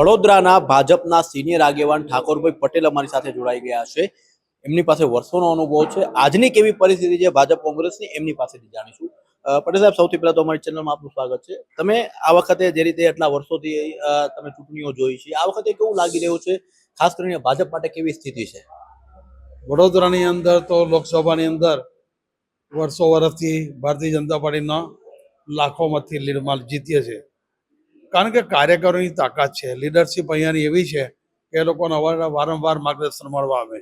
વડોદરાના ભાજપના સિનિયર આગેવાન ઠાકોરભાઈ પટેલ અમારી સાથે જોડાઈ ગયા છે. એમની પાસે વર્ષોનો અનુભવ છે. આજની કેવી પરિસ્થિતિ છે ભાજપ કોંગ્રેસની એમની પાસેથી જાણીશું. પટેલ સાહેબ, સૌથી પહેલા તો અમારી ચેનલમાં આપનું સ્વાગત છે. તમે આ વખતે જે રીતે એટલા વર્ષોથી તમે ચૂંટણીઓ જોઈ છે, આ વખતે કેવું લાગી રહ્યું છે? ખાસ કરીને ભાજપ માટે કેવી સ્થિતિ છે? વડોદરાની અંદર તો લોકસભાની અંદર વર્ષો વર્ષથી ભારતીય જનતા પાર્ટીના લાખો મતથી લીડમાં જીતીએ છે. કારણ કે કાર્યકરોની તાકાત છે લીડરશીપ અહીંયાની એવી છે કે એ લોકોને અવાર- વારંવાર માર્ગદર્શન મળવા આવે.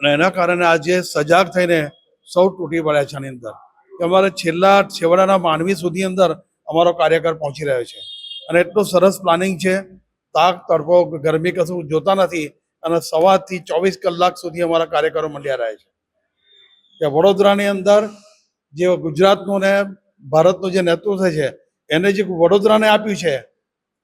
અને એના કારણે આજે સજાગ થઈને સૌ તૂટી પડ્યા છે આની અંદર. કે અમારે છેલ્લા છેવાડાના માનવી સુધી અંદર અમારો કાર્યકર પહોંચી રહ્યો છે. અને એટલું સરસ પ્લાનિંગ છે, તાક, તડકો, ગરમી કશું જોતા નથી અને સવારથી ચોવીસ કલાક સુધી અમારા કાર્યકરો મંડ્યા રહે છે. કે વડોદરાની અંદર જે ગુજરાતનું ને ભારતનું જે નેતૃત્વ છે એને જે વડોદરાને આપ્યું છે,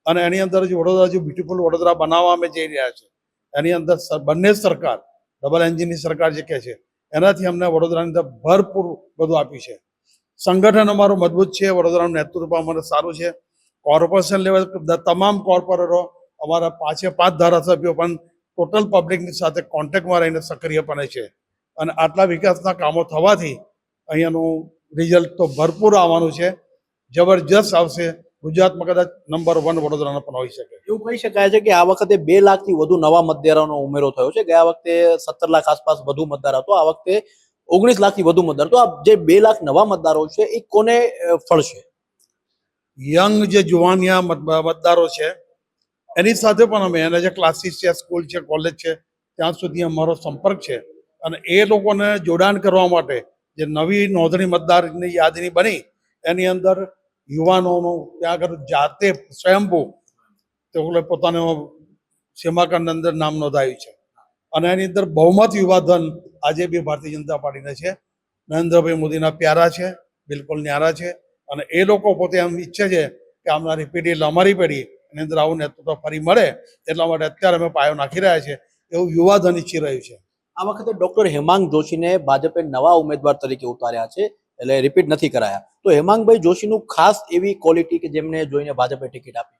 અને એની અંદર જે વડોદરા, જે બ્યુટીફુલ વડોદરા બનાવવા અમે જઈ રહ્યા છે એની અંદર બંને સરકાર ડબલ એન્જિનની સરકાર જે કહે છે, એનાથી અમને વડોદરાની અંદર ભરપૂર બધું આપ્યું છે. સંગઠન અમારું મજબૂત છે, વડોદરાનું નેતૃત્વ અમારે સારું છે. કોર્પોરેશન લેવલ તમામ કોર્પોરેટરો અમારા પાંચે પાંચ ધારાસભ્યો પણ ટોટલ પબ્લિકની સાથે કોન્ટેક્ટમાં રહીને સક્રિયપણે છે. અને આટલા વિકાસના કામો થવાથી અહીંયાનું રિઝલ્ટ તો ભરપૂર આવવાનું છે. જબરજસ્ત આવશે. ગુજરાતમાં કદાચ નંબર વન વડોદરાનો પણ હોઈ શકે. એવું કહી શકાય છે કે આ વખતે બે લાખથી વધુ નવા મતદારોનો ઉમેરો થયો છે. ગયા વખતે સત્તર લાખ આસપાસ વધુ મતદાર હતો. આ વખતે ઓગણીસ લાખથી વધુ મતદાર તો આ જે બે લાખ નવા મતદારો છે એ કોને ફળશે? યંગ જે જુવાનિયા મત- મતદારો છે એની સાથે પણ અમે એના જે ક્લાસીસ છે સ્કૂલ છે કોલેજ છે ત્યાં સુધી અમારો સંપર્ક છે. અને એ લોકોને જોડાણ કરવા માટે જે નવી નોંધણી મતદારની યાદની બની એની અંદર યુવાનોનું ત્યાં આગળ જાતે સ્વયંભૂ તે પોતાનો પોતાનું સીમાકંડ અંદર નામ નોંધાયું છે. અને એની અંદર બહુમત યુવાધન આજે બી ભારતીય જનતા પાર્ટીને છે. નરેન્દ્રભાઈ મોદીના પ્યારા છે, બિલકુલ ન્યારા છે. અને એ લોકો પોતે એમ ઈચ્છે છે કે આવનારી પેઢી એટલે અમારી પેઢી એની અંદર આવું નેતૃત્વ ફરી મળે એટલા માટે અત્યારે અમે પાયો નાખી રહ્યા છે એવું યુવાધન ઈચ્છી રહ્યું છે. આ વખતે ડોક્ટર હેમાંગ જોશીને ભાજપે નવા ઉમેદવાર તરીકે ઉતાર્યા છે. એટલે રિપીટ નથી કરાયા. તો હેમાંગભાઈ જોશીનું ખાસ એવી ક્વોલિટી કે જેમને જોઈને ભાજપે ટિકિટ આપી?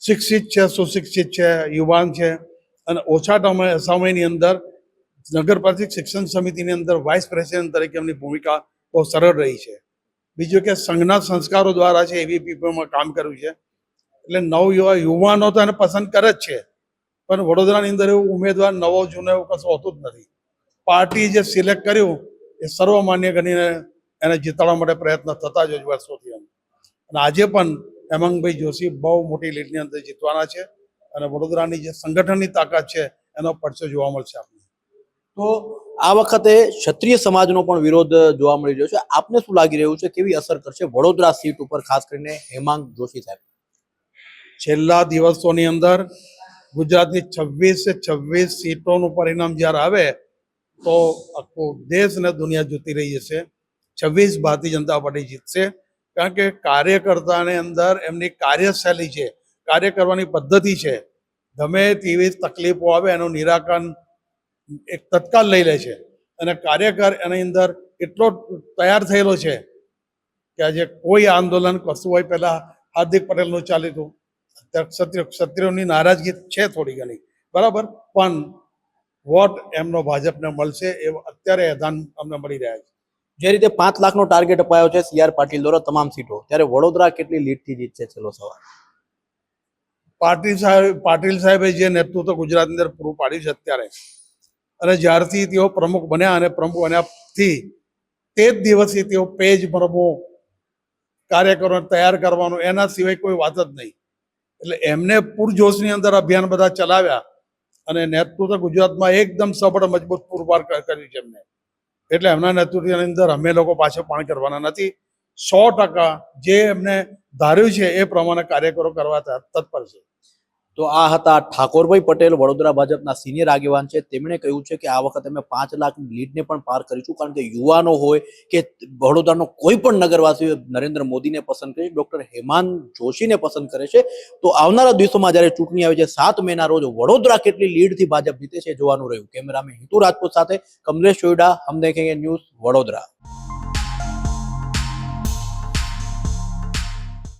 શિક્ષિત છે, સુશિક્ષિત છે, યુવાન છે અને ઓછા સમય સમયની અંદર નગર પ્રાથમિક શિક્ષણ સમિતિની અંદર વાઇસ પ્રેસિડેન્ટ તરીકે એમની ભૂમિકા બહુ સરળ રહી છે. બીજું કે સંઘના સંસ્કારો દ્વારા છે, એવી એવીપીમાં કામ કર્યું છે. એટલે નવ યુવા, યુવાનો તો એને પસંદ કરે જ છે. પણ વડોદરાની અંદર એવું ઉમેદવાર નવો, જૂનો એવું કશું હોતું જ નથી. પાર્ટી જે સિલેક્ટ કર્યું એ સર્વમાન્ય ગણીને એને જીતાડવા માટે પ્રયત્ન થતા જ હોય વર્ષોથી એમ. અને આજે પણ હેમંગભાઈ જોશી બહુ મોટી લીડની અંદર જીતવાના છે અને વડોદરાની જે સંગઠનની તાકાત છે એનો પડછો જોવા મળશે આપણને તો આ વખતે ક્ષત્રિય સમાજનો પણ વિરોધ જોવા મળી રહ્યો છે. આપને શું લાગી રહ્યું છે? કેવી અસર કરશે વડોદરા સીટ ઉપર ખાસ કરીને હેમાંગ જોશી સાહેબ? છેલ્લા દિવસોની અંદર ગુજરાતની છવ્વીસે છવ્વીસ સીટોનું પરિણામ જ્યારે આવે તો આખો દેશ અને દુનિયા જોતી રહી જશે. છવ્વીસ ભારતીય જનતા પાર્ટી જીતશે. કારણ કે કાર્યકર્તાની અંદર એમની કાર્યશૈલી છે. કાર્ય કરવાની પદ્ધતિ છે. ગમે તેવી તકલીફો આવે એનું નિરાકરણ એક તત્કાલ લઈ લે છે. અને કાર્યકર એની અંદર એટલો તૈયાર થયેલો છે કે આજે કોઈ આંદોલન કરશું હોય પહેલાં હાર્દિક પટેલનું ચાલ્યું હતું. ક્ષત્રિય ક્ષત્રિયોની નારાજગી છે થોડી ઘણી. બરાબર? પણ વોટ એમનો ભાજપને મળશે એ અત્યારે એધાન અમને મળી રહ્યા છે. જે રીતે પાંચ લાખનો ટાર્ગેટ અપાયો છે સીઆર પાટીલ દ્વારા તમામ સીટો ત્યારે વડોદરા કેટલી લીડથી જીતશે છેલ્લો સવાલ? પાટીલ સાહેબ પાટીલ સાહેબે જે નેતૃત્વ ગુજરાતની અંદર પૂરું પાડ્યું છે અત્યારે અને જ્યારથી તેઓ પ્રમુખ બન્યા અને પ્રમુખ બન્યાથી તે જ દિવસથી તેઓ પેજ પ્રમુખ કાર્યકરો તૈયાર કરવાનું એના સિવાય કોઈ વાત જ નહીં. એટલે એમને પૂરજોશની અંદર અભિયાન બધા ચલાવ્યા અને નેતૃત્વ ગુજરાતમાં એકદમ સબળ મજબૂત પુરવાર કર્યું છે એમને. એટલે એમના નેતૃત્વની અંદર અમે લોકો પાછળ પાણી કરવાના નથી. સો ટકા જે એમને ધાર્યું છે એ પ્રમાણે કાર્યકરો કરવા તત્પર છે. તો આ હતા ઠાકોરભાઈ પટેલ, વડોદરા ભાજપના સિનિયર આગેવાન છે. તેમણે કહ્યું છે કે આ વખતે અમે પાંચ લાખ લીડને પણ પાર કરીશું, કારણ કે યુવાનો હોય કે વડોદરાનો કોઈ પણ નગરવાસી નરેન્દ્ર મોદીને પસંદ કરે છે, ડોક્ટર હેમાંત જોશીને પસંદ કરે છે. તો આવનારા દિવસોમાં જ્યારે ચૂંટણી આવે છે, સાત મેના રોજ વડોદરા કેટલી લીડથી ભાજપ જીતે છે જોવાનું રહ્યું. કેમેરામેન હિતુ રાજપૂત સાથે કમલેશ ચોઈડા હમ દેખેંગે ન્યૂઝ વડોદરા.